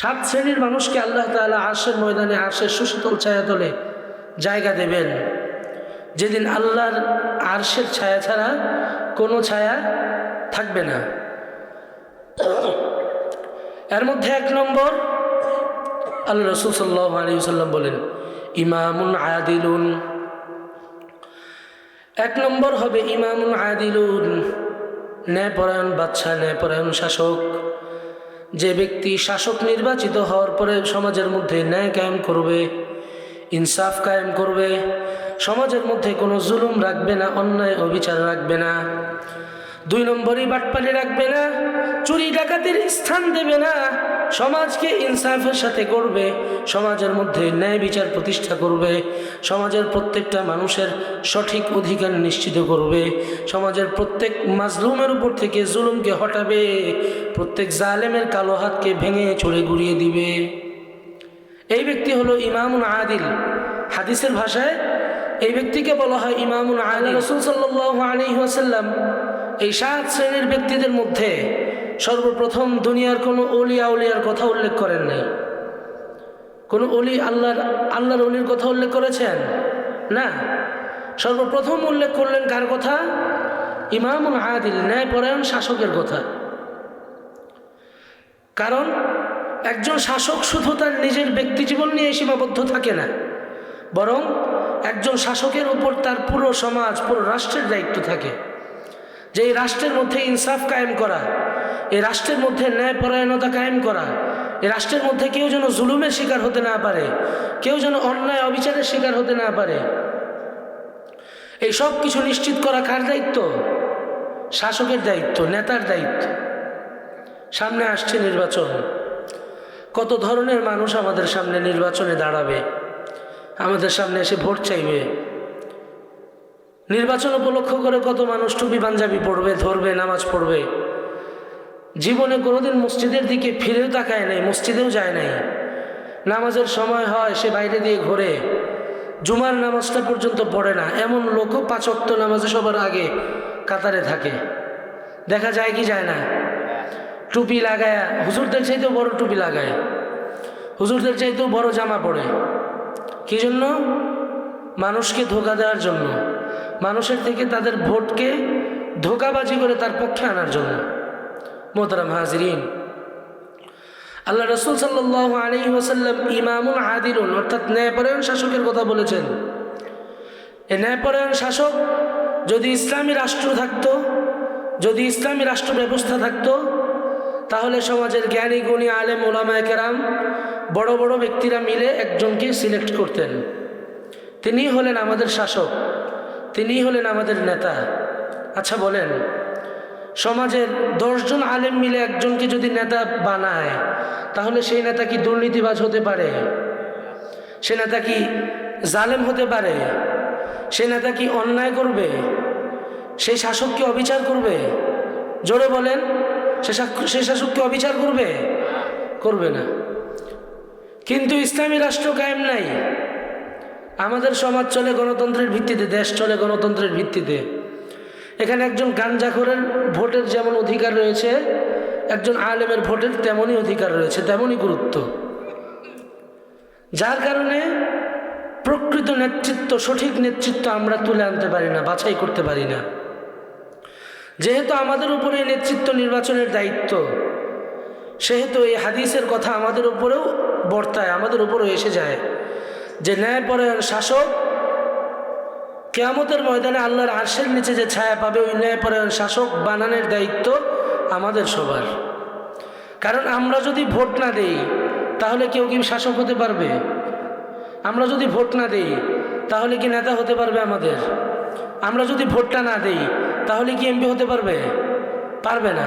সাত শ্রেণির মানুষকে আল্লাহ তাআলা আরশের ময়দানে, আরশের সুশীতল ছায়া তলে জায়গা দেবেন। যেদিন আল্লাহর আরশের ছায়া ছাড়া কোনো ছায়া থাকবে না। এর মধ্যে এক নম্বর, আল্লাহ রসুল সাল্লাহ আলী সাল্লাম বলেন, ইমামুন আদিলুন। এক নম্বর হবে ইমামুন আদিলুন, ন্যায়পরায়ণ বাচ্চা ন্যায়পরায়ণ শাসক। যে ব্যক্তি শাসক নির্বাচিত হওয়ার পরে সমাজের মধ্যে ন্যায় কায়েম করবে, ইনসাফ কায়েম করবে, সমাজের মধ্যে কোনো জুলুম রাখবে না, অন্যায় অবিচার রাখবে না। দুই নম্বরই বাটপালি রাখবে না, চুরি ডাকাতির স্থান দেবে না, সমাজকে ইনসাফের সাথে করবে, সমাজের মধ্যে ন্যায় বিচার প্রতিষ্ঠা করবে, সমাজের প্রত্যেকটা মানুষের সঠিক অধিকার নিশ্চিত করবে, সমাজের প্রত্যেক মাজলুমের উপর থেকে জুলুমকে হটাবে, প্রত্যেক জালেমের কালো হাতকে ভেঙে চড়ে গুড়িয়ে দিবে। এই ব্যক্তি হলো ইমামুন আদিল। হাদিসের ভাষায় এই ব্যক্তিকে বলা হয় ইমামুন আদিল। রসুল সাল্লাহ আলী ওয়াসাল্লাম এই সাত শ্রেণির ব্যক্তিদের মধ্যে সর্বপ্রথম দুনিয়ার কোনো অলিয়া উলিয়ার কথা উল্লেখ করেন নাই। কোনো অলি আল্লাহর আল্লাহর অলির কথা উল্লেখ করেছেন? না। সর্বপ্রথম উল্লেখ করলেন কার কথা? ইমামুল আদিল, ন্যায়পরায়ণ শাসকের কথা। কারণ একজন শাসক শুধু তার নিজের ব্যক্তি জীবন নিয়ে সীমাবদ্ধ থাকে না, বরং একজন শাসকের উপর তার পুরো সমাজ, পুরো রাষ্ট্রের দায়িত্ব থাকে। যে এই রাষ্ট্রের মধ্যে ইনসাফ কায়েম করা, এই রাষ্ট্রের মধ্যে ন্যায়পরায়ণতা কায়েম করা, এই রাষ্ট্রের মধ্যে কেউ যেন জুলুমের শিকার হতে না পারে, কেউ যেন অন্যায় অবিচারের শিকার হতে না পারে, এই সব কিছু নিশ্চিত করা কার দায়িত্ব? শাসকের দায়িত্ব, নেতার দায়িত্ব। সামনে আসছে নির্বাচন। কত ধরনের মানুষ আমাদের সামনে নির্বাচনে দাঁড়াবে? আমাদের সামনে এসে ভোট চাইবে। নির্বাচন উপলক্ষ করে কত মানুষ টুপি পাঞ্জাবি পড়বে ধরবে, নামাজ পড়বে। জীবনে কোনোদিন মসজিদের দিকে ফিরেও তাকায় নাই, মসজিদেও যায় নাই। নামাজের সময় হয় সে বাইরে দিয়ে ঘোরে। জুমার নামাজটা পর্যন্ত পড়ে না। এমন লোকও পাঁচক্ত নামাজে সবার আগে কাতারে থাকে। দেখা যায় কি যায় না? টুপি লাগায়। হুজুরদের চাইতেও বড় টুপি লাগায়। হুজুরদের চাইতেও বড় জামা পড়ে কি জন্য? মানুষকে ধোকা দেওয়ার জন্য। মানুষের থেকে তাদের ভোটকে ধোকাবাজি করে তার পক্ষে আনার জন্য। মোহতারাম হাজরিন, আল্লাহ রসুল সাল্লাহ আলী ওসাল্লাম ইমামুল আদিলুন, অর্থাৎ ন্যায়পরায়ণ শাসকের কথা বলেছেন। এ ন্যায়পরায়ণ শাসক যদি ইসলামী রাষ্ট্র থাকতো, যদি ইসলামী রাষ্ট্র ব্যবস্থা থাকতো, তাহলে সমাজের জ্ঞানী, গুণী, আলেম ওলামায় কেরাম, বড় বড় ব্যক্তিরা মিলে একজনকে সিলেক্ট করতেন। তিনি হলেন আমাদের শাসক। তিনি হলেন আমাদের নেতা। আচ্ছা বলেন সমাজের দশজন আলেম মিলে একজনকে যদি নেতা বানায়, তাহলে সেই নেতা কি দুর্নীতিবাজ হতে পারে? সে নেতা কি জালেম হতে পারে? সে নেতা কি অন্যায় করবে? সেই শাসক কি অবিচার করবে? জোরে বলেন, সে সে শাসক কি অবিচার করবে? করবে না। কিন্তু ইসলামী রাষ্ট্র কায়েম নাই। আমাদের সমাজ চলে গণতন্ত্রের ভিত্তিতে, দেশ চলে গণতন্ত্রের ভিত্তিতে। এখানে একজন গাঞ্জাখোরের ভোটের যেমন অধিকার রয়েছে, একজন আলেমের ভোটের তেমনই অধিকার রয়েছে, তেমনই গুরুত্ব। যার কারণে প্রকৃত নেতৃত্ব, সঠিক নেতৃত্ব আমরা তুলে আনতে পারি না, বাছাই করতে পারি না। যেহেতু আমাদের উপরে নেতৃত্ব নির্বাচনের দায়িত্ব, সেহেতু এই হাদিসের কথা আমাদের উপরেও বর্তায়, আমাদের উপরেও এসে যায়। যে ন্যায় ন্যায়পরায়ণ শাসক কেয়ামতের ময়দানে আল্লাহর আর্শের নিচে যে ছায়া পাবে, ওই ন্যায় ন্যায়পরায়ণ শাসক বানানোর দায়িত্ব আমাদের সবার। কারণ আমরা যদি ভোট না দেই, তাহলে কেউ কি শাসক হতে পারবে? আমরা যদি ভোট না দেই, তাহলে কি নেতা হতে পারবে আমাদের? আমরা যদি ভোটটা না দেই, তাহলে কি এমপি হতে পারবে? পারবে না।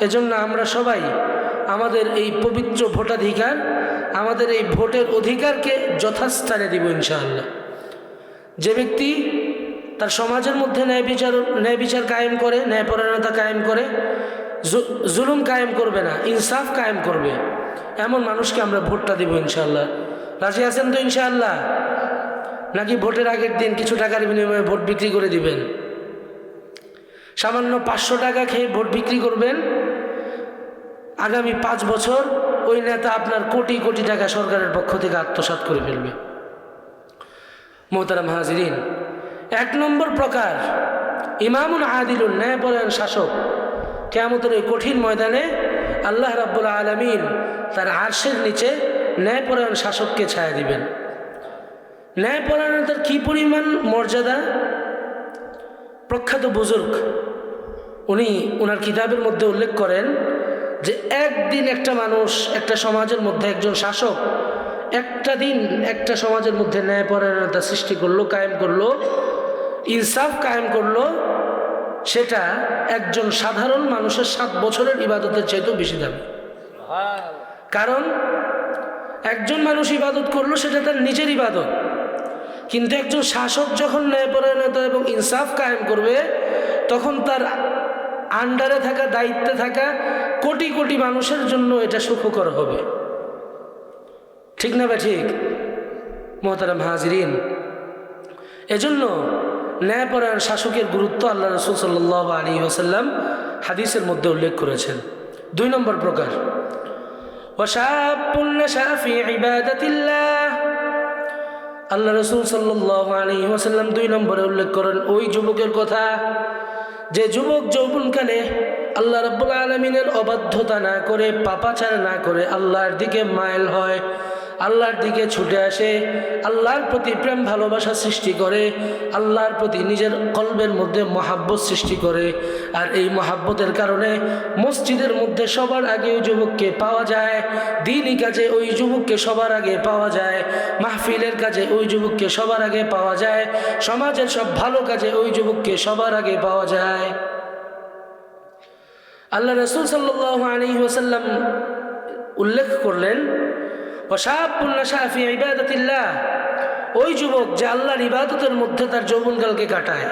এজন্য আমরা সবাই আমাদের এই পবিত্র ভোটাধিকার আমাদের এই ভোটের অধিকারকে যথাস্থানে দিব ইনশাআল্লাহ। যে ব্যক্তি তার সমাজের মধ্যে ন্যায় বিচার ন্যায় বিচার কায়েম করে, ন্যায়পরায়ণতা কায়েম করে জুলুম কায়েম করবে না, ইনসাফ কায়েম করবে, এমন মানুষকে আমরা ভোটটা দিব ইনশাআল্লাহ। রাজি আছেন তো ইনশাআল্লাহ? নাকি ভোটের আগের দিন কিছু টাকার বিনিময়ে ভোট বিক্রি করে দিবেন? সামান্য পাঁচশো টাকা খেয়ে ভোট বিক্রি করবেন? আগামী পাঁচ বছর ওই নেতা আপনার কোটি কোটি টাকা সরকারের পক্ষ থেকে আত্মসাৎ করে ফেলবে। মোহতারাম হাজিরিন, এক নম্বর প্রকার ইমামুন আদিলুল ন্যায়পরায়ণ শাসক কেমতের ওই কঠিন ময়দানে আল্লাহ রাব্বুল আলমিন তার আর্শের নিচে ন্যায়পরায়ণ শাসককে ছায়া দিবেন। ন্যায়পরায়ণতার কী পরিমাণ মর্যাদা? প্রখ্যাত বুজুর্গ, উনি ওনার কিতাবের মধ্যে উল্লেখ করেন যে একদিন একটা মানুষ, একটা সমাজের মধ্যে একজন শাসক, একটা দিন একটা সমাজের মধ্যে ন্যায়পরায়ণতা সৃষ্টি করল, কায়েম করল, ইনসাফ কায়েম করল, সেটা একজন সাধারণ মানুষের সাত বছরের ইবাদতের চাইতেও বেশি দামি। কারণ একজন মানুষ ইবাদত করল, সেটা তার নিজের ইবাদত। কিন্তু একজন শাসক যখন ন্যায়পরায়ণতা এবং ইনসাফ কায়েম করবে, তখন তার আন্ডারে থাকা, দায়িত্বে থাকা কোটি কোটি মানুষের জন্য এটা সুখকর হবে। ঠিক না বা ঠিক? মহতারাম হাজরিন, এজন্য ন্যায়পরায়ণ শাসকের গুরুত্ব আল্লাহ রসুল সাল্লাহ আলী ওসাল্লাম হাদিসের মধ্যে উল্লেখ করেছেন। দুই নম্বর প্রকার। আল্লাহ রসুল সাল্লাহ আলী ওসাল্লাম দুই নম্বরে উল্লেখ করেন, ওই যুবকের কথা যে যুবক যৌবনকালে আল্লাহ রব্বুল আলমিনের অবাধ্যতা না করে, পাপাচার না করে আল্লাহর দিকে মাইল হয়। আল্লাহর দিকে ছুটে আসে, আল্লাহর প্রতি প্রেম ভালোবাসা সৃষ্টি করে, আল্লাহর প্রতি নিজের কল্পের মধ্যে মহাব্বত সৃষ্টি করে। আর এই মহাব্বতের কারণে মসজিদের মধ্যে সবার আগে ওই যুবককে পাওয়া যায়, দিনই কাজে ওই যুবককে সবার আগে পাওয়া যায়, মাহফিলের কাজে ওই যুবককে সবার আগে পাওয়া যায়, সমাজের সব ভালো কাজে ওই যুবককে সবার আগে পাওয়া যায়। আল্লাহ রসুল সাল্লাহ আলী ওসাল্লাম উল্লেখ করলেন ওসাফি ইবাদতিল্লাহ। ওই যুবক যে আল্লাহর ইবাদতের মধ্যে তার যৌবনকালকে কাটায়,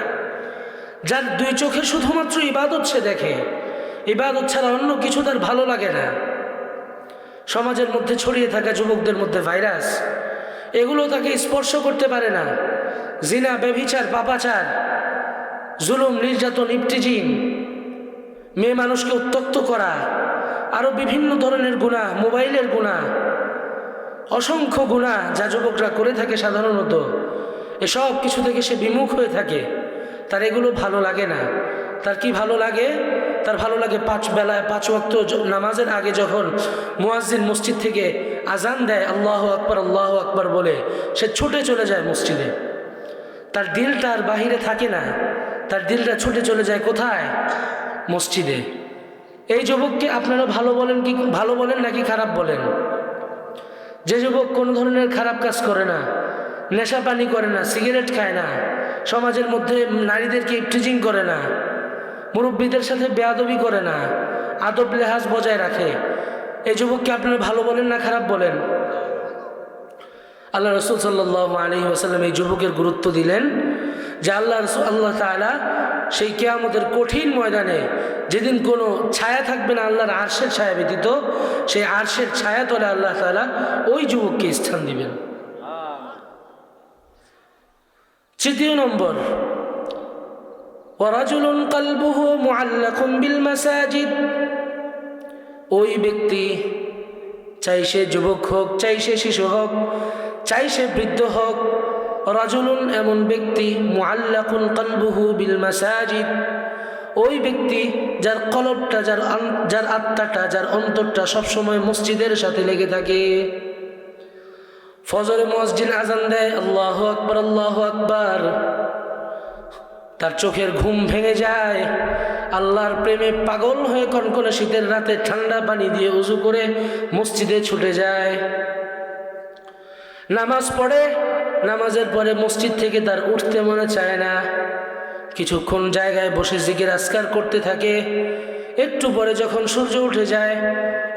যার দুই চোখে শুধুমাত্র ইবাদত সে দেখে, ইবাদত ছাড়া অন্য কিছু তার ভালো লাগে না। সমাজের মধ্যে ছড়িয়ে থাকা যুবকদের মধ্যে ভাইরাস, এগুলো তাকে স্পর্শ করতে পারে না। জিনা, ব্যভিচার, পাপাচার, জুলুম, নির্যাতন ইপটিজিং মেয়ে মানুষকে উত্তক্ত করা আরও বিভিন্ন ধরনের গুণা মোবাইলের গুণা অসংখ্য গুণা যা যুবকরা করে থাকে সাধারণত। এসব কিছু থেকে সে বিমুখ হয়ে থাকে। তার এগুলো ভালো লাগে না। তার কি ভালো লাগে? তার ভালো লাগে পাঁচ বেলায় পাঁচ ওয়াক্ত নামাজের আগে যখন মুয়াজ্জিন মসজিদ থেকে আজান দেয়, আল্লাহ আকবর আল্লাহ আকবর বলে, সে ছুটে চলে যায় মসজিদে। তার দিলটা আর বাহিরে থাকে না। তার দিলটা ছুটে চলে যায় কোথায়? মসজিদে। এই যুবককে আপনারা ভালো বলেন কি, ভালো বলেন নাকি খারাপ বলেন? যে যুবক কোনো ধরনের খারাপ কাজ করে না, নেশা পানি করে না, সিগারেট খায় না, সমাজের মধ্যে নারীদেরকে ইফটিজিং করে না, মুরব্বীদের সাথে বেয়াদবি করে না, আদব লেহাজ বজায় রাখে, এই যুবককে আপনারা ভালো বলেন না খারাপ বলেন? আল্লাহ রসুল সাল্লাহ আলী ওসাল্লাম এই যুবকের গুরুত্ব দিলেন যে আল্লাহ রসুল আল্লাহ তালা সেই কেয়ামতের কঠিন ময়দানে যেদিন কোনো ছায়া থাকবে না আল্লাহর আর্শের ছায়া ব্যতীত, সেই আর্শের ছায়া তলে আল্লাহ তালা ওই যুবককে স্থান দিবেন। তৃতীয় নম্বর ওরাজুলুন কালবুহু মুআল্লাকুম বিল মাসাজিদ। ওই ব্যক্তি, চাই সে যুবক হোক, চাই সে শিশু হোক, চাই সে বৃদ্ধ হোক রাজুলুন এমন ব্যক্তি, মুআল্লাকুন কালবুহু বিল মাসাজিদ। ওই ব্যক্তি যার কলবটা, যার যার আত্মাটা, যার অন্তরটা সবসময় মসজিদের সাথে লেগে থাকে। ফজরে মসজিদ আজান দেয়, আল্লাহ আকবর আল্লাহ আকবর। তার চোখের ঘুম ভেঙে যায়। আল্লাহর প্রেমে পাগল হয়ে কনকনে শীতের রাতে ঠান্ডা পানি দিয়ে উজু করে মসজিদে ছুটে যায়। নামাজ পড়ে, নামাজের পরে মসজিদ থেকে তার উঠতে মনে চায় না। কিছুক্ষণ জায়গায় বসে জিগের আসকার করতে থাকে। একটু পরে যখন সূর্য উঠে যায়,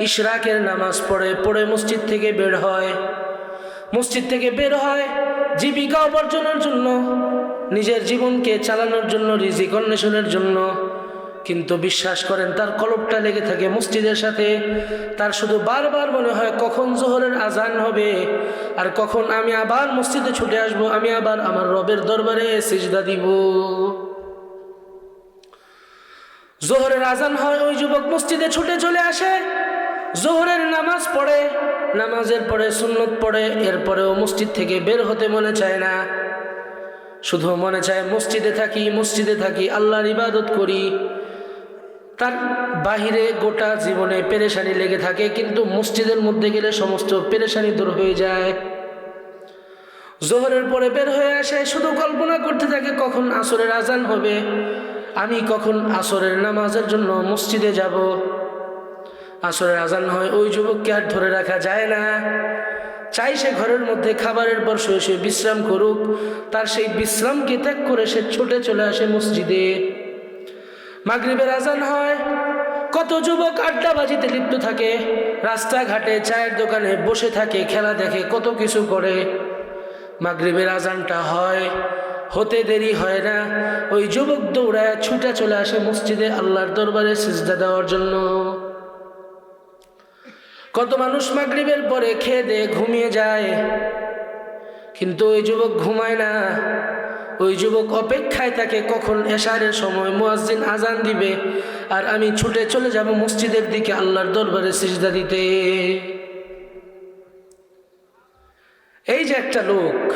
ইশরাকের নামাজ পড়ে পড়ে মসজিদ থেকে বের হয়। মসজিদ থেকে বের হয় জীবিকা উপার্জনের জন্য, নিজের জীবনকে চালানোর জন্য, রিজিক অন্বেষণের জন্য। কিন্তু বিশ্বাস করেন, তার কলপটা লেগে থাকে মসজিদের সাথে। তার শুধু বারবার মনে হয়, কখন জোহরের আজান হবে? আর কখন আমি আবার মসজিদে ছুটে আসব? আমি আবার আমার রবের দরবারে সিজদা দিব। জোহরের আজান হয়, ওই যুবক মসজিদে ছুটে চলে আসে। জোহরের নামাজ পড়ে, নামাজের পরে সুন্নত পড়ে, এরপরেও মসজিদ থেকে বের হতে মনে চায় না। শুধু মনে চায়, মসজিদে থাকি মসজিদে থাকি, আল্লাহর ইবাদত করি। তার বাহিরে গোটা জীবনে পেরেশানি লেগে থাকে, কিন্তু মসজিদের মধ্যে গেলে সমস্ত পেরেশানি দূর হয়ে যায়। জোহরের পরে বের হয়ে আসে, শুধু কল্পনা করতে থাকে কখন আসরের আজান হবে। আমি কখন আসরের নামাজের জন্য মসজিদে যাব? আসরের আজান হয়, ওই যুবককে আর ধরে রাখা যায় না। চাই সে ঘরের মধ্যে খাবারের পর শুয়ে শুয়ে বিশ্রাম করুক, তার সেই বিশ্রামকে ত্যাগ করে সে ছুটে চলে আসে মসজিদে। মাগরিবের আজান হয়। কত যুবক আড্ডাবাজিতে লিপ্ত থাকে। রাস্তাঘাটে চায়ের দোকানে বসে থাকে, খেলা দেখে, কত কিছু করে। মাগরিবের আজানটা হয়, হতে দেরি হয় না। ওই যুবক দৌড়ায় ছুটে চলে আসে মসজিদে আল্লাহর দরবারে সিজদা দেওয়ার জন্য। কত মানুষ মাগরিবের পরে খেয়ে দিয়ে ঘুমিয়ে যায়। কিন্তু ওই যুবক ঘুমায় না। ওই যুবক অপেক্ষায় থাকে, কখন এশারের সময় মুয়াজ্জিন আজান দিবে আর আমি ছুটে চলে যাব মসজিদের দিকে আল্লাহর দরবারে সিজদা দিতে। এই যে একটা লোক,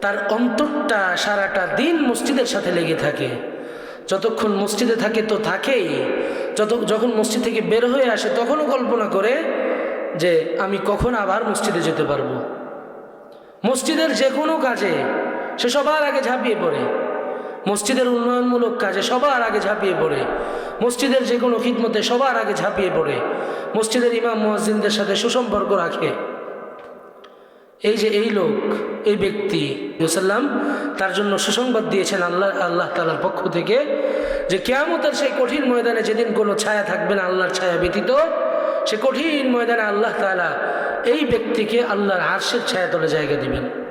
তার অন্তরটা সারাটা দিন মসজিদের সাথে লেগে থাকে। যতক্ষণ মসজিদে থাকে তো থাকেই। যত, যখন মসজিদ থেকে বের হয়ে আসে তখনও কল্পনা করে যে আমি কখন আবার মসজিদে যেতে পারব। মসজিদের যে কোনো কাজে সে সবার আগে ঝাঁপিয়ে পড়ে। মসজিদের উন্নয়নমূলক কাজে সবার আগে ঝাঁপিয়ে পড়ে। মসজিদের যে কোনো খিদমতে সবার আগে ঝাঁপিয়ে পড়ে। মসজিদের ইমাম মুয়াজ্জিনদের সাথে সুসম্পর্ক রাখে। এই যে এই লোক, এই ব্যক্তি সাল্লাম তার জন্য সুসংবাদ দিয়েছেন আল্লাহ আল্লাহ তালার পক্ষ থেকে যে কেয়ামতের সেই কঠিন ময়দানে যেদিন কোনো ছায়া থাকবে না, আল্লাহর ছায়া ব্যতীত, সে কঠিন ময়দানে আল্লাহ তালা এই ব্যক্তিকে আল্লাহর হার্ষের ছায়া তলে জায়গা দিবেন।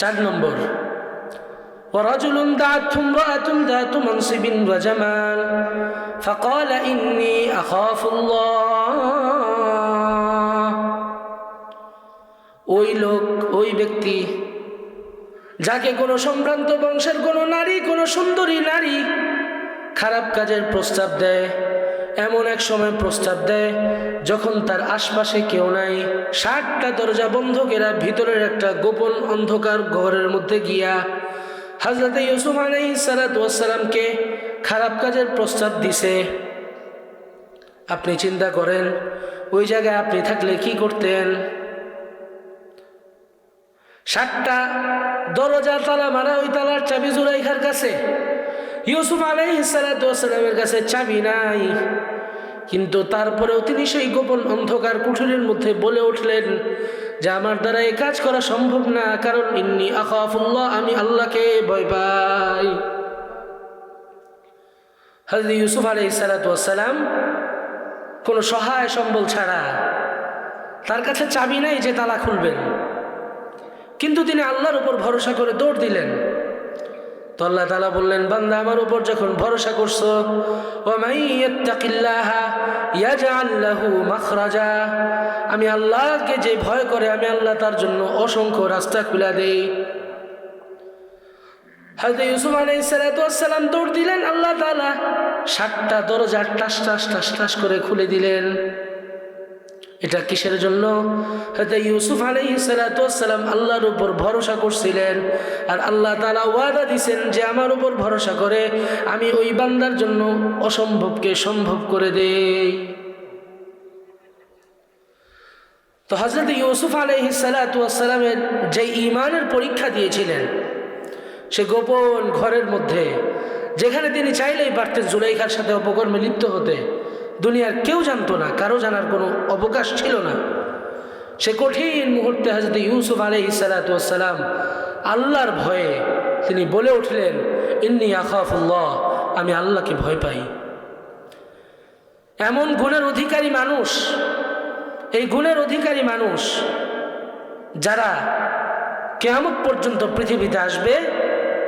চার নম্বর ورجل دعته امرأة ذات منصب وجمال فقال إني أخاف الله ওই লোক ওই ব্যক্তি যাকে কোনো সম্ভ্রান্ত বংশের কোনো নারী কোনো সুন্দরী নারী খারাপ কাজের প্রস্তাব দেয় এমন এক সময় প্রস্তাব দেয়, যখন তার আশপাশে কেউ নাই। ষাটটা দরজা বন্ধকেরা ভিতরের একটা গোপন অন্ধকার ঘরের মধ্যে গিয়া হাজরত ইউসুফ আলাই সালাতামকে খারাপ কাজের প্রস্তাব দিছে। আপনি চিন্তা করেন, ওই জায়গায় আপনি থাকলে কি করতেন? ষাটটা দরজা তালা মারা ওই তালার চাবি জুরাইখার কাছে। ইউসুফ আলাই সালাতামের কাছে চাবি নাই। কিন্তু তারপরেও তিনি সেই গোপন অন্ধকার কুঠুরির মধ্যে বলে উঠলেন যে আমার দ্বারা এই কাজ করা সম্ভব না, কারণ ইন্নি আখাফুল্লাহ, আমি আল্লাহকে ভয় পাই। হজরত ইউসুফ আলাই সালাতাম কোনো সহায় সম্বল ছাড়া তার কাছে চাবি নাই যে তালা খুলবেন। কিন্তু তিনি আল্লাহর উপর ভরসা করে দৌড় দিলেন। তো আল্লাহ তালা বললেন, বান্দা, আমার উপর যখন ভরসা করছ আমি আল্লাহকে যে ভয় করে, আমি আল্লাহ তার জন্য অসংখ্য রাস্তা খুলে দেই। হয়তো ইউসুফ আলাইসালাম দৌড় দিলেন, আল্লাহ তালা সাতটা দরজা টাস টাস টাস টাস করে খুলে দিলেন। এটা কিসের জন্য? হয়তো ইউসুফ আলাই সালাতাম আল্লাহর উপর ভরসা করছিলেন আর আল্লাহ তালা ওয়াদা দিছেন যে আমার উপর ভরসা করে আমি ওই বান্দার জন্য অসম্ভবকে সম্ভব করে দেই। তো হজরত ইউসুফ আলহি সালাতামের যে ইমানের পরীক্ষা দিয়েছিলেন, সে গোপন ঘরের মধ্যে, যেখানে তিনি চাইলেই পারতেন, জুলাইখার সাথে অপকর্মে লিপ্ত হতে দুনিয়ার কেউ জানতো না, কারও জানার কোনো অবকাশ ছিল না। সে কঠিন মুহূর্তে হাজরত ইউসুফ আলহ সালাতাম আল্লাহর ভয়ে তিনি বলে উঠলেন, ইন্নি আখাফুল্লাহ, আমি আল্লাহকে ভয় পাই। এমন গুণের অধিকারী মানুষ, এই গুণের অধিকারী মানুষ যারা কেয়ামত পর্যন্ত পৃথিবীতে আসবে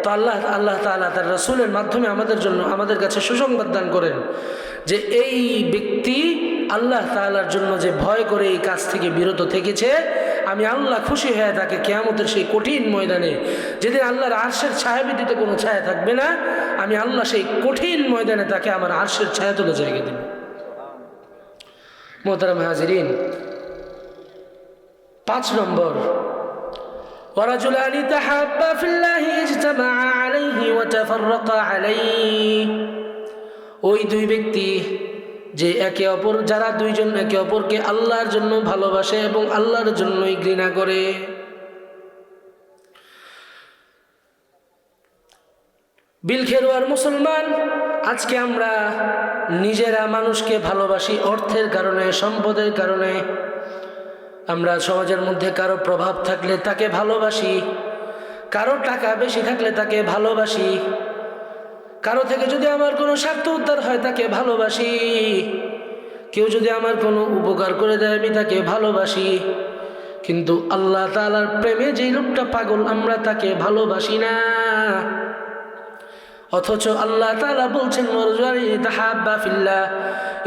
তো আল্লাহ আল্লাহ তালা তার রসুলের মাধ্যমে আমাদের জন্য আমাদের কাছে সুসংবাদ দান করেন যে এই ব্যক্তি আল্লাহ তালার জন্য যে ভয় করে এই কাজ থেকে বিরত থেকেছে, আমি আল্লাহ খুশি হয়ে তাকে কেয়ামতের সেই কঠিন ময়দানে, যেদিন আল্লাহর আর্শের ছায়া দিতে কোনো ছায়া থাকবে না, আমি আল্লাহ সেই কঠিন ময়দানে তাকে আমার আর্শের ছায়া তুলে জায়গা দেব। মোহতারাম হাজিরিন, পাঁচ নম্বর ورجلان تحابا في الله اجتمعا عليه وتفرقا عليه ওই দুই ব্যক্তি যে একে অপর যারা দুইজন একে অপরকে আল্লাহর জন্য ভালোবাসে এবং আল্লাহর জন্যই ঘৃণা করে বিলখেরুয়ার মুসলমান আজকে আমরা নিজেরা মানুষকে ভালোবাসি অর্থের কারণে সম্পদের কারণে আমরা সমাজের মধ্যে কারও প্রভাব থাকলে তাকে ভালোবাসি, কারও টাকা বেশি থাকলে তাকে ভালোবাসি, কারও থেকে যদি আমার কোনো স্বার্থ উদ্ধার হয় তাকে ভালোবাসি, কেউ যদি আমার কোনো উপকার করে দেয় আমি তাকে ভালোবাসি, কিন্তু আল্লাহ তালার প্রেমে যেই লোকটা পাগল আমরা তাকে ভালোবাসি না। অথচ আল্লাহ তালা বলছেন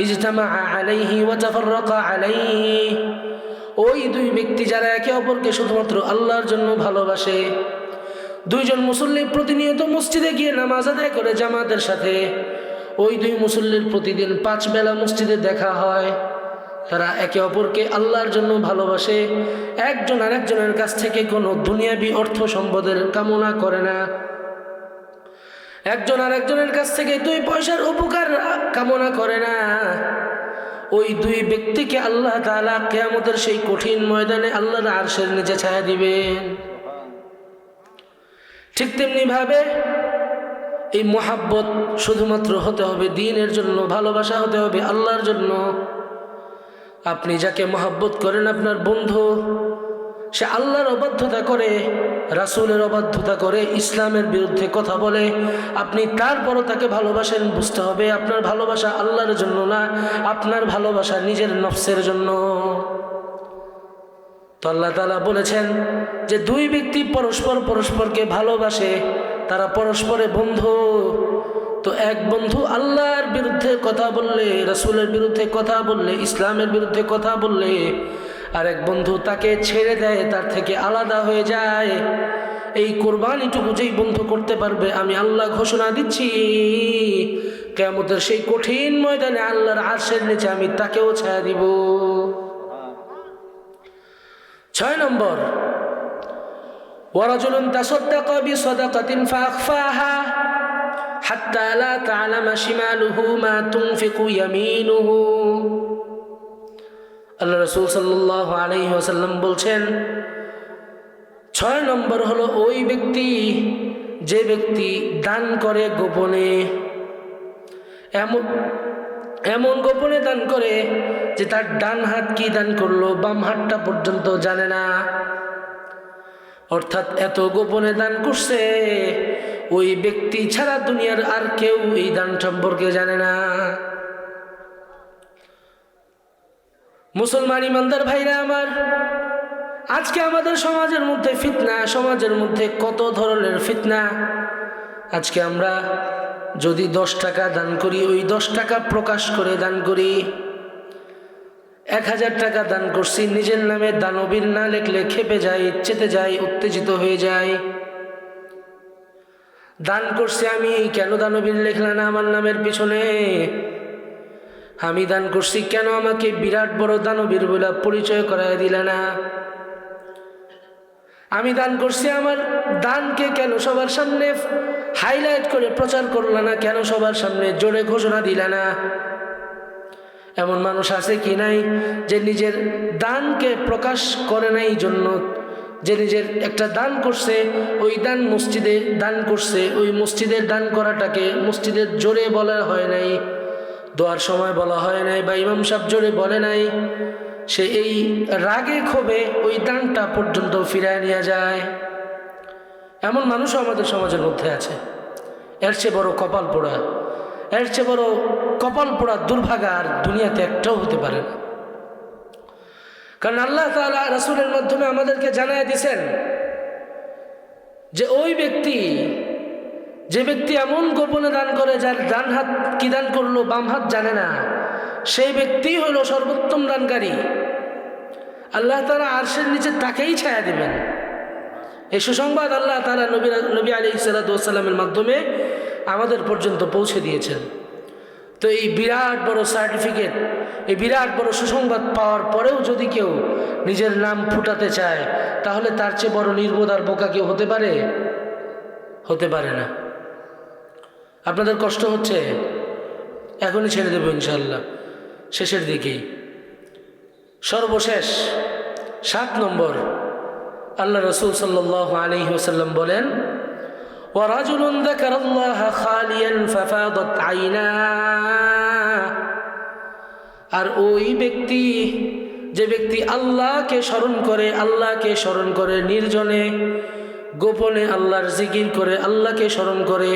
ইজতামা আলাইহি ওয়া তাফাররাকা আলাইহি। ওই দুই ব্যক্তি যারা একে অপরকে শুধুমাত্র আল্লাহর জন্য ভালোবাসে। দুইজন মুসল্লি প্রতিনিয়ত মসজিদে গিয়ে নামাজ আদায় করে জামাতের সাথে। ওই দুই মুসল্লির প্রতিদিন পাঁচ বেলা মসজিদে দেখা হয়। তারা একে অপরকে আল্লাহর জন্য ভালোবাসে। একজন আরেকজনের কাছ থেকে কোনো দুনিয়াবি অর্থ সম্পদের কামনা করে না। একজন আরেকজনের কাছ থেকে দুই পয়সার উপকার কামনা করে না। ওই দুই ব্যক্তিকে আল্লাহ তালা কেয়ামতের সেই কঠিন ময়দানে আল্লাহর আরশের নিচে ছায়া দিবেন। ঠিক তেমনি ভাবে এই মোহাব্বত শুধুমাত্র হতে হবে দিনের জন্য, ভালোবাসা হতে হবে আল্লাহর জন্য। আপনি যাকে মহাব্বত করেন, আপনার বন্ধু সে আল্লাহর অবাধ্যতা করে, রাসুলের অবাধ্যতা করে, ইসলামের বিরুদ্ধে কথা বলে। আপনি তারপরও তাকে ভালোবাসেন, বুঝতে হবে আপনার ভালোবাসা আল্লাহর জন্য না, আপনার ভালোবাসা নিজের নফসের জন্য। তো আল্লাহ তালা বলেছেন যে, দুই ব্যক্তি পরস্পর পরস্পরকে ভালোবাসে, তারা পরস্পরে বন্ধু। তো এক বন্ধু আল্লাহর বিরুদ্ধে কথা বললে, রসুলের বিরুদ্ধে কথা বললে, ইসলামের বিরুদ্ধে কথা বললে আর এক বন্ধু তাকে ছেড়ে দেয় তার থেকে আলাদা হয়ে যায় এই কোরবানিটুকু যেই বন্ধু করতে পারবে আমি আল্লাহ ঘোষণা দিচ্ছি কেমতের সেই কঠিন ময়দানে আল্লাহর আর্শের নিচে আমি তাকেও ছায়া দিব ছয় নম্বর ورجل تصدق بصدقة فأخفاها حتى لا تعلم شماله ما تنفق يمينه আল্লাহ রসুল সাল্লাহ আলহি আসাল্লাম বলছেন, ছয় নম্বর হলো ওই ব্যক্তি, যে ব্যক্তি দান করে গোপনে, এমন এমন গোপনে দান করে যে তার ডান হাত কি দান করল, বাম হাতটা পর্যন্ত জানে না। অর্থাৎ এত গোপনে দান করছে, ওই ব্যক্তি ছাড়া দুনিয়ার আর কেউ এই দান সম্পর্কে জানে না। মুসলমান ইমানদার ভাইরা আমার, আজকে আমাদের সমাজের মধ্যে ফিতনা, সমাজের মধ্যে কত ধরনের ফিতনা? আজকে আমরা যদি দশ টাকা দান করি, ওই দশ টাকা প্রকাশ করে দান করি। এক হাজার টাকা দান করছি, নিজের নামে দানবীর না লেখলে খেপে যাই চেতে যাই উত্তেজিত হয়ে যায়। দান করছি আমি, কেন দানবীর লেখলা না আমার নামের পিছনে? আমি দান করছি, কেন আমাকে বিরাট বড় দানবীর বলে পরিচয় করাই দিলে না? আমি দান করছি, আমার দানকে কেন সবার সামনে হাইলাইট করে প্রচার করল না? কেন সবার সামনে জোরে ঘোষণা দিলে না? এমন মানুষ আছে কি নাই যে নিজের দানকে প্রকাশ করে নাই জন্য? যে নিজের একটা দান করছে, ওই দান মসজিদে দান করছে, ওই মসজিদের দান করাটাকে মসজিদের জোরে বলা হয় নাই। দোয়ার সময় বলা হয় নাই বা ইমাম সাহেব জোরে বলে নাই, সে এই রাগে ক্ষোভে ওই দানটা পর্যন্ত ফিরায় নিয়ে যায়। এমন মানুষও আমাদের সমাজের মধ্যে আছে। এর চেয়ে বড় কপাল পোড়া, এর চেয়ে বড় কপাল পোড়া দুর্ভাগা আর দুনিয়াতে একটাও হতে পারে না। কারণ আল্লাহ তালা রাসুলের মাধ্যমে আমাদেরকে জানাই দিছেন যে ওই ব্যক্তি যে ব্যক্তি এমন গোপনে দান করে যার ডান হাত কি দান করল, বাম হাত জানে না, সেই ব্যক্তি হলো সর্বোত্তম দানকারী। আল্লাহ তালা আরশের নিচে তাকেই ছায়া দিবেন। এই সুসংবাদ আল্লাহ তালা নবী নবী আলী সালাতামের মাধ্যমে আমাদের পর্যন্ত পৌঁছে দিয়েছেন। তো এই বিরাট বড় সার্টিফিকেট এই বিরাট বড় সুসংবাদ পাওয়ার পরেও যদি কেউ নিজের নাম ফুটাতে চায়, তাহলে তার চেয়ে বড় নির্বোধ আর বোকা কেউ হতে পারে? হতে পারে না। আপনাদের কষ্ট হচ্ছে এখনই ছেড়ে দেবো ইনশাল্লাহ শেষের দিকেই সর্বশেষ সাত নম্বর আল্লাহ রসুল সাল্লাহ আলী ওসাল্লাম বলেন ورجل ذكر الله خاليا ففاضت عيناه আর ওই ব্যক্তি যে ব্যক্তি আল্লাহকে স্মরণ করে আল্লাহকে স্মরণ করে নির্জনে গোপনে আল্লাহর জিকির করে আল্লাহকে স্মরণ করে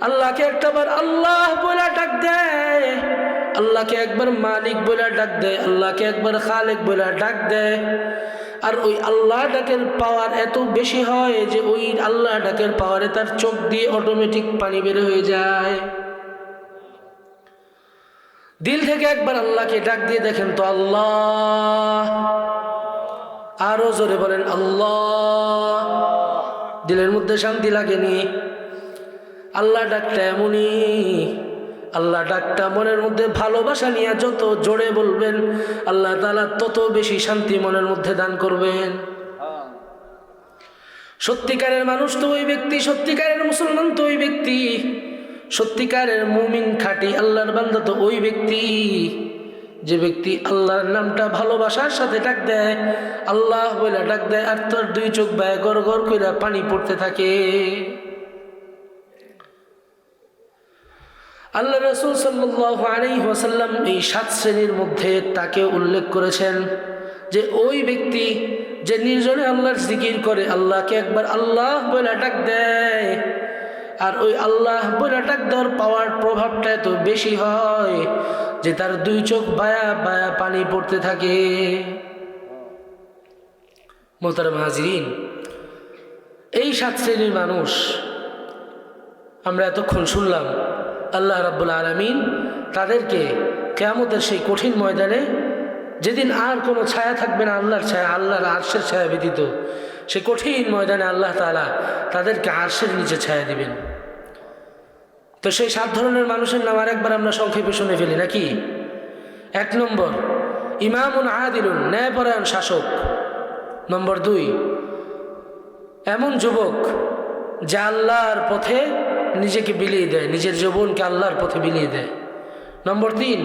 আল্লাহকে একটাবার আল্লাহ বলে ডাক দেয়, আল্লাহকে একবার মালিক বলে ডাক দেয়, আল্লাহকে একবার খালেক বলে ডাক দেয়। আর ওই আল্লাহ ডাকের পাওয়ার এত বেশি হয় যে ওই আল্লাহ ডাকের পাওয়ারে তার চোখ দিয়ে অটোমেটিক পানি বের হয়ে যায়। দিল থেকে একবার আল্লাহকে ডাক দিয়ে দেখেন তো আল্লাহ। আরও জোরে বলেন, আল্লাহ। দিলের মধ্যে শান্তি লাগেনি। আল্লাহ ডাকটা এমনই। আল্লাহ ডাকটা মনের মধ্যে ভালোবাসা নিয়ে যত জোরে বলবেন, আল্লাহ তালা তত বেশি শান্তি মনের মধ্যে দান করবেন। সত্যিকারের মানুষ তো ওই ব্যক্তি, সত্যিকারের মুসলমান তো ওই ব্যক্তি। সত্যিকারের মুমিন খাটি আল্লাহর বান্দা তো ওই ব্যক্তি। যে ব্যক্তি আল্লাহর নামটা ভালোবাসার সাথে ডাক দেয়, আল্লাহ বলে ডাক দেয় আর তার দুই চোখ ব্যয় গড় গড় করে পানি পড়তে থাকে। আল্লাহ রসুল সাল্লাহ আলী ওয়াসাল্লাম এই সাত শ্রেণির মধ্যে তাকে উল্লেখ করেছেন যে ওই ব্যক্তি যে নির্জনে আল্লাহর জিকির করে, আল্লাহকে একবার আল্লাহ বলে ডাক দেয়। আর ওই আল্লাহ বলে ডাক দেওয়ার পাওয়ার প্রভাবটা এত বেশি হয় যে তার দুই চোখ বায়া বায়া পানি পড়তে থাকে। মোতারাম হাজরিন, এই সাত শ্রেণির মানুষ, আমরা এতক্ষণ শুনলাম আল্লাহ রাব্বুল আলমিন তাদেরকে কেয়ামতের সেই কঠিন ময়দানে যেদিন আর কোনো ছায়া থাকবে না, আল্লাহর ছায়া, আল্লাহর আর্শের ছায়া ব্যতীত সে কঠিন ময়দানে আল্লাহ তালা তাদেরকে আর্শের নিচে ছায়া দিবেন। তো সেই সাত ধরনের মানুষের নাম আরেকবার আমরা সংক্ষেপে শুনে ফেলি, নাকি? এক নম্বর, ইমামুন আদিলুন, ন্যায়পরায়ণ শাসক। নম্বর দুই, এমন যুবক যা আল্লাহর পথে নিজেকে বিলিয়ে দেয়, নিজের জীবনকে আল্লাহর পথে বিলিয়ে দেয়। নম্বর তিন,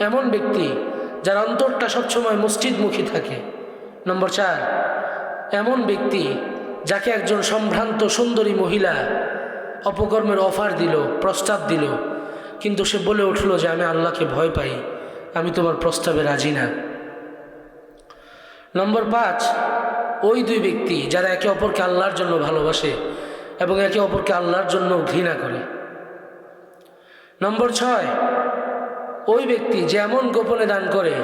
এমন ব্যক্তি যার অন্তরটা সবসময় মসজিদমুখী থাকে। নম্বর চার, এমন ব্যক্তি যাকে একজন সম্ভ্রান্ত সুন্দরী মহিলা অপকর্মের অফার দিল, প্রস্তাব দিল, কিন্তু সে বলে উঠল যে, আমি আল্লাহকে ভয় পাই, আমি তোমার প্রস্তাবে রাজি না। নম্বর পাঁচ, ওই দুই ব্যক্তি যারা একে অপরকে আল্লাহর জন্য ভালোবাসে এবং একে অপরকে আল্লাহর জন্য ঘৃণা করে। নম্বর ছয়, ওই ব্যক্তি যে এমন গোপনে দান করে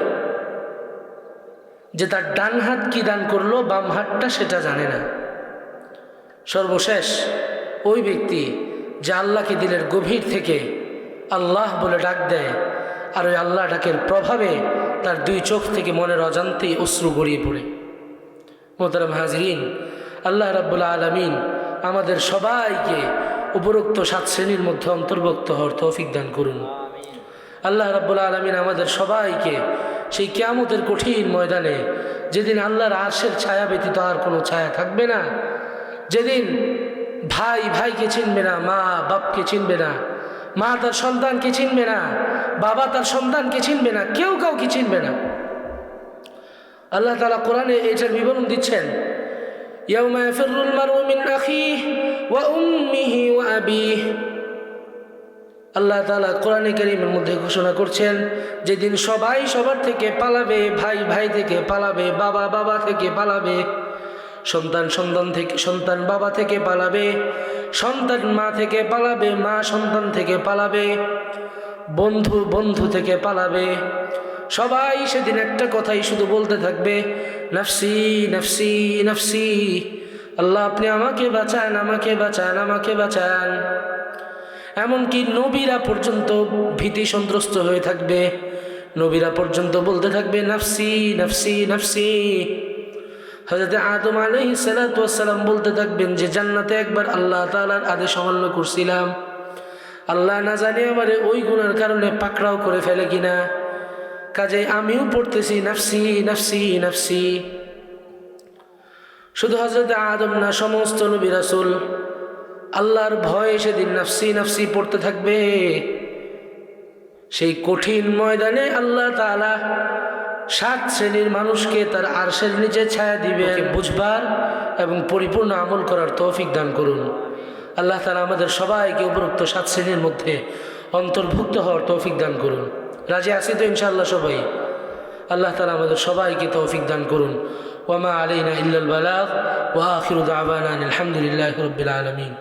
যে তার ডান হাত কি দান করল, বাম হাতটা সেটা জানে না। সর্বশেষ, ওই ব্যক্তি যে আল্লাহকে দিলের গভীর থেকে আল্লাহ বলে ডাক দেয় আর ওই আল্লাহ ডাকের প্রভাবে তার দুই চোখ থেকে মনের অজান্তেই অশ্রু গড়িয়ে পড়ে। মোতারাম হাজরিন, আল্লাহ রাব্বুল আলমিন আমাদের সবাইকে উপরোক্ত সাত শ্রেণির মধ্যে অন্তর্ভুক্ত হওয়ার তৌফিক দান করুন। আল্লাহ রাব্বুল আলমিন আমাদের সবাইকে সেই কেয়ামতের কঠিন ময়দানে যেদিন আল্লাহর আর্শের ছায়া ব্যতীত আর কোনো ছায়া থাকবে না, যেদিন ভাই ভাইকে চিনবে না, মা বাপকে চিনবে না, মা তার সন্তানকে চিনবে না, বাবা তার সন্তানকে চিনবে না, কেউ কাউকে চিনবে না। আল্লাহ তালা কোরআনে এটার বিবরণ দিচ্ছেন يوم يفر المرء من أخيه وأمه وأبيه আল্লাহ তালা কোরআনে করিমের মধ্যে ঘোষণা করছেন যেদিন সবাই সবার থেকে পালাবে ভাই ভাই থেকে পালাবে বাবা বাবা থেকে পালাবে সন্তান সন্তান থেকে সন্তান বাবা থেকে পালাবে সন্তান মা থেকে পালাবে মা সন্তান থেকে পালাবে বন্ধু বন্ধু থেকে পালাবে সবাই সেদিন একটা কথাই শুধু বলতে থাকবে, নফসি নফসি নফসি, আল্লাহ আপনি আমাকে বাঁচান আমাকে বাঁচান আমাকে বাঁচান। এমনকি নবীরা পর্যন্ত ভীতি সন্ত্রস্ত হয়ে থাকবে, নবীরা পর্যন্ত বলতে থাকবে, নাফসি নাফসি নাফসি। হজরত আদম আলহি সালাতাম বলতে থাকবেন যে, জান্নাতে একবার আল্লাহ তালার আদেশ অমান্য করছিলাম। আল্লাহ না জানি আমারে ওই গুণার কারণে পাকড়াও করে ফেলে কিনা। কাজে আমিও পড়তেছি, নাফসি নাফসি নাফসি। শুধু হজরত আদম না, সমস্ত নবী রাসুল। আল্লাহর ভয়ে সেদিন নাফসি নাফসি পড়তে থাকবে। সেই কঠিন ময়দানে আল্লাহ তালা সাত শ্রেণির মানুষকে তার আরশের নিচে ছায়া দিবে। বুঝবার এবং পরিপূর্ণ আমল করার তৌফিক দান করুন। আল্লাহ তালা আমাদের সবাইকে উপরোক্ত সাত শ্রেণির মধ্যে অন্তর্ভুক্ত হওয়ার তৌফিক দান করুন। রাজি আছি তো ইনশাআল্লাহ সবাই। আল্লাহ তালা আমাদের সবাইকে তৌফিক দান করুন। ওয়ামা আলাইনা ইল্লাল বালাগ, ওয়া আখিরু দাওয়ানা আলহামদুলিল্লাহি রাব্বিল আলামিন।